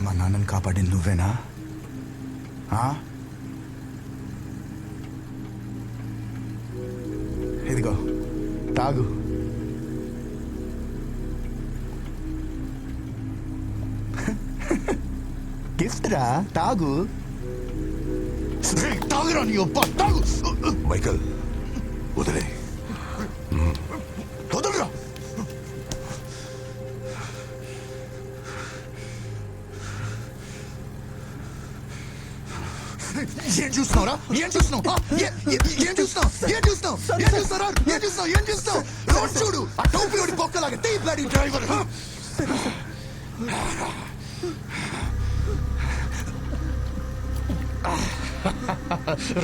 మా నాన్నని కాపాడింది నువ్వేనా? ఇదిగో తాగు. గిఫ్ట్ రా తాగు. తాగురా నీ తాగు. మైకల్ వదిలే. చూస్తున్నావురా ఏం చూస్తున్నావు? ఏ- చూస్తున్నావు ఏం చూస్తున్నావు ఏం చూస్తున్నారా ఏం చూస్తున్నావు ఏం చూస్తున్నావు రోడ్ చూడు ఆ టోపీ ఓడి బొక్కలాగా టీ బ్లడీ డ్రైవర్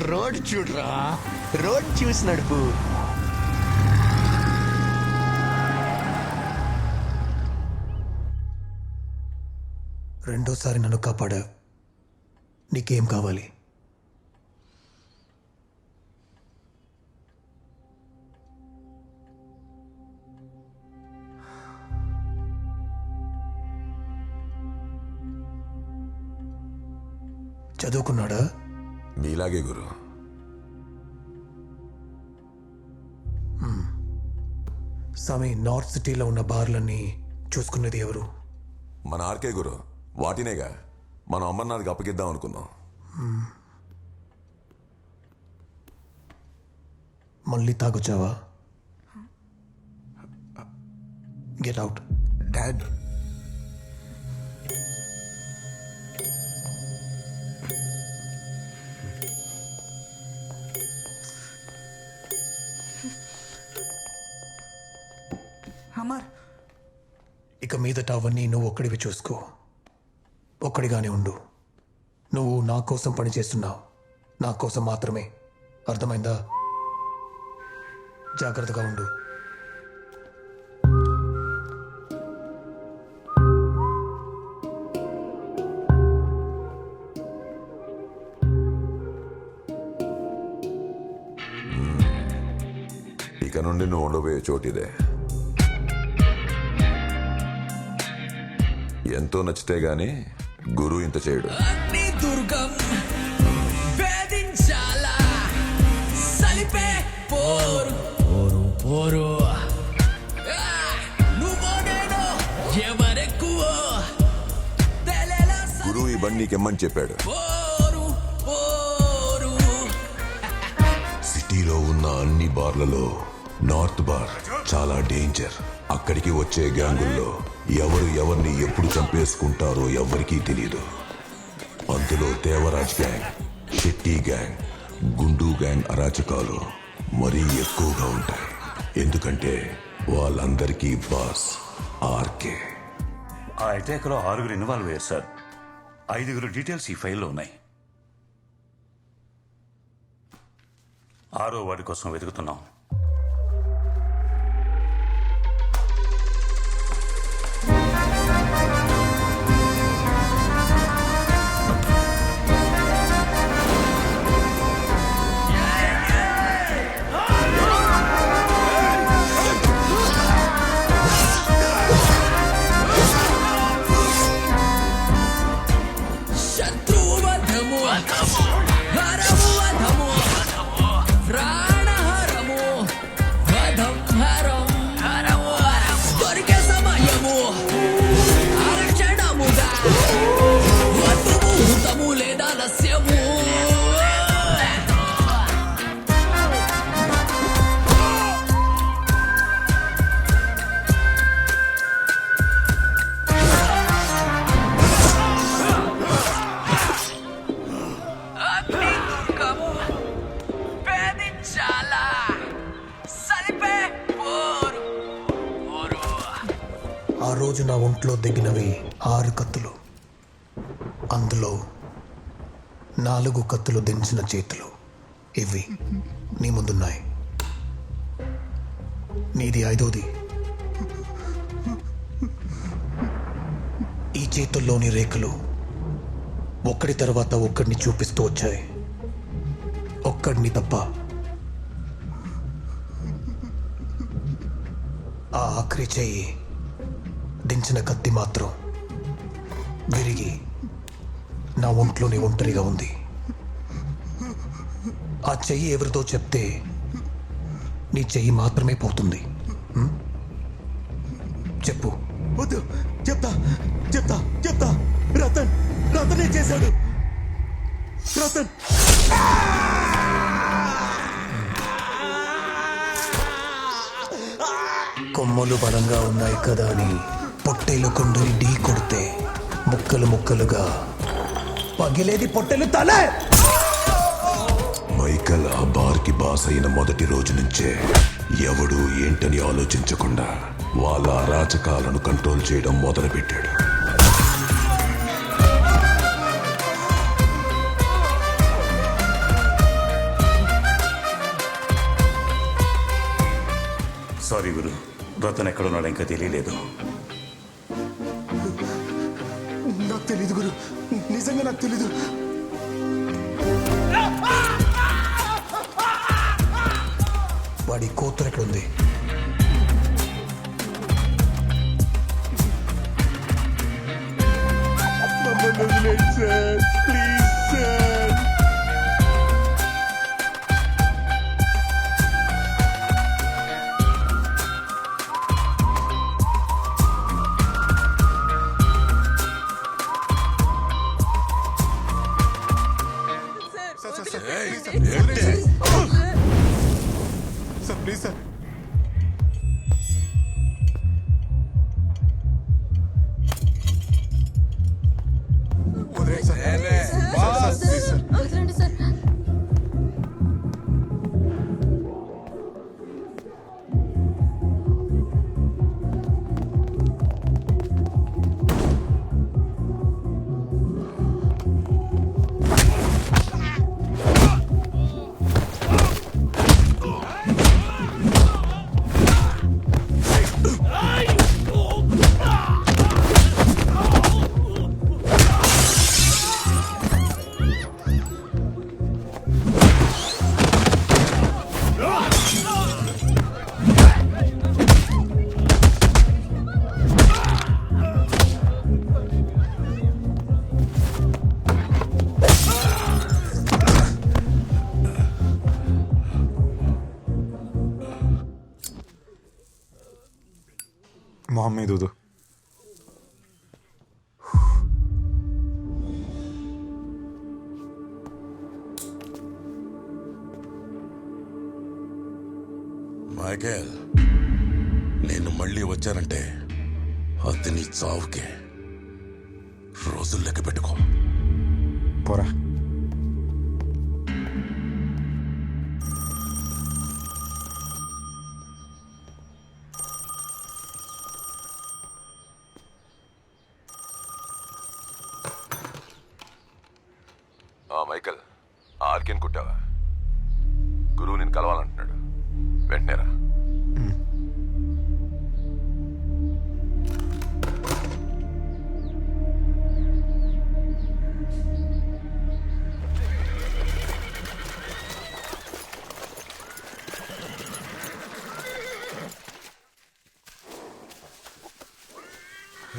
రోడ్ చూడురా? రోడ్ చూసి నడుపు. రెండోసారి నన్ను కాపాడా? నీకేం కావాలి? చదువుకున్నాడా? మీలాగే గురు. స్వామి నార్త్ సిటీలో ఉన్న బార్లన్నీ చూసుకున్నది ఎవరు? మన ఆర్కే గురు. వాటినేగా. మనం అమర్నాథ్కి అప్పగిద్దాం అనుకున్నాం. మళ్ళీ తాగొచ్చావా? Get out. డాడ్ అమర్. ఇక మీదట అవన్నీ నువ్వు ఒక్కడివి చూసుకో. ఒక్కడిగానే ఉండు. నువ్వు నా కోసం పని చేస్తున్నావు. నా కోసం మాత్రమే. అర్థమైందా? జాగ్రత్తగా ఉండు. ఇక నుండి నువ్వు ఉండబోయే చోటిదే. ఎంతో నచ్చితే గాని గురు ఇంత చేయడు. గురువు ఈ బండి నీకెమ్మని చెప్పాడు. పోరు పోరు. సిటీలో ఉన్న అన్ని బార్లలో నార్త్ బార్ చాలా డేంజర్. అక్కడికి వచ్చే గ్యాంగుల్లో ఎవరు ఎవరిని ఎప్పుడు చంపేసుకుంటారో ఎవరికీ తెలియదు అందులో Devaraj gang Shetty gang Gundu gang అరాచకాలు మరీ ఎక్కువగా ఉంటాయి. ఎందుకంటే వాళ్ళందరికీ బాస్ ఆర్కే. ఆ అటాక్లో ఆరుగురు ఇన్వాల్వ్ అయ్యారు సార్. ఐదుగురు డీటెయిల్స్ ఈ ఫైల్లో ఉన్నాయి. ఆరో వాడి కోసం వెతుకుతున్నాం. రోజు దిగినవి ఆరు కత్తులు. అందులో నాలుగు కత్తులు దించిన చేతులు ఇవి నీ ముందున్నాయి. నీది ఐదోది. ఈ చేతుల్లోని రేఖలు ఒక్కడి తర్వాత ఒక్కడిని చూపిస్తూ వచ్చాయి. ఒక్కడిని తప్ప ఆ ఆఖరి చెయ్యి దించిన కత్తి మాత్రం విరిగి నా ఒంట్లోనే ఒంటరిగా ఉంది. ఆ చెయ్యి ఎవరితో చెప్తే నీ చెయ్యి మాత్రమే పోతుంది? చెప్పు. వద్దు. చెప్తా. చెప్తా. చెప్తా. రతన్. రతనే చేశాడు. రతన్. కొమ్మలు బలంగా ఉన్నాయి కదా అని పొట్టేలు కొండని ఢీ కొడితే ముక్కలు ముక్కలుగా పగిలేది పొట్టెలు తలే! మైకల్ ఆ బార్కి బాస్ అయిన మొదటి రోజు నుంచే ఎవడు ఏంటని ఆలోచించకుండా వాళ్ళ అరాచకాలను కంట్రోల్ చేయడం మొదలుపెట్టాడు. సారీ గురు రతన్ ఎక్కడ ఉన్నాడో ఇంకా తెలియలేదు. తెలియదు గురు. నిజంగా నాకు తెలీదు. వాడి కూతురు ఎక్కడుంది? Sir please sir. మొహం మీద ఊదు. మైకేల్ నేను మళ్ళీ వచ్చానంటే అది నీ చావుకే రోజులు లెక్క పెట్టుకో పోరా మైకల్ ఆర్కెన్ కుట్టావా? గురువు నేను కలవాలంటున్నాడు. వెంటనే రా.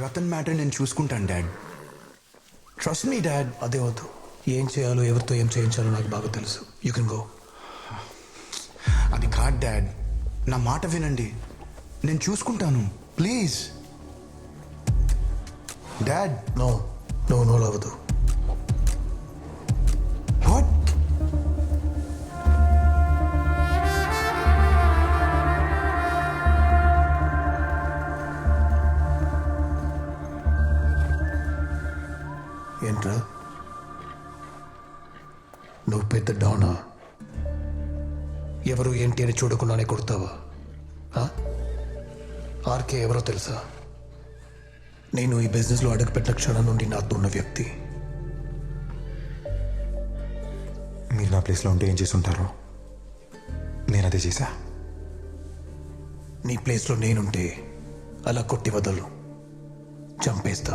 రతన్ మ్యాటర్ నేను చూసుకుంటాను డాడ్. Trust me dad. అదే వద్దు. ఏం చేయాలో ఎవరితో ఏం చేయించాలో నాకు బాగా తెలుసు. యూ కెన్ గో అది కాదు డాడ్. నా మాట వినండి. నేను చూసుకుంటాను. Please. Dad. No no no అవ్వదు వాట్ ఏంట్రా? పెద్ద డానా? ఎవరు ఏంటి అని చూడకుండానే కొడతావా? ఆర్కే ఎవరో తెలుసా? నేను ఈ బిజినెస్లో అడుగుపెట్టిన క్షణం నుండి నాతో ఉన్న వ్యక్తి. మీరు నా ప్లేస్లో ఉంటే ఏం చేసి ఉంటారో నేను అదే చేశా. నీ ప్లేస్లో నేనుంటే అలా కొట్టి వదలు చంపేస్తా.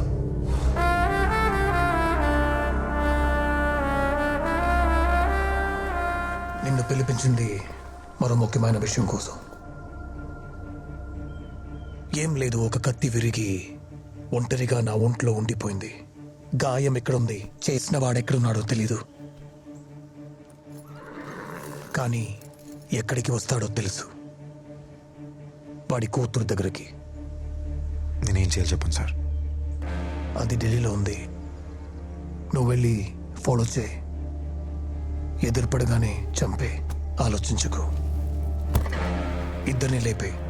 పిలిపించింది మరో ముఖ్యమైన విషయం కోసం. ఏం లేదు ఒక కత్తి విరిగి ఒంటరిగా నా ఒంట్లో ఉండిపోయింది. గాయం ఎక్కడుంది? చేసిన వాడెక్కడున్నాడో తెలీదు. కానీ ఎక్కడికి వస్తాడో తెలుసు. వాడి కూతురు దగ్గరికి. నేనేం చేయాలి చెప్పండి సార్. అది ఢిల్లీలో ఉంది. నువ్వు వెళ్ళి ఫాలో చేయి. ఎదురుపడగానే చంపే. ఆలోచించుకో. ఇద్దరిని లేపే.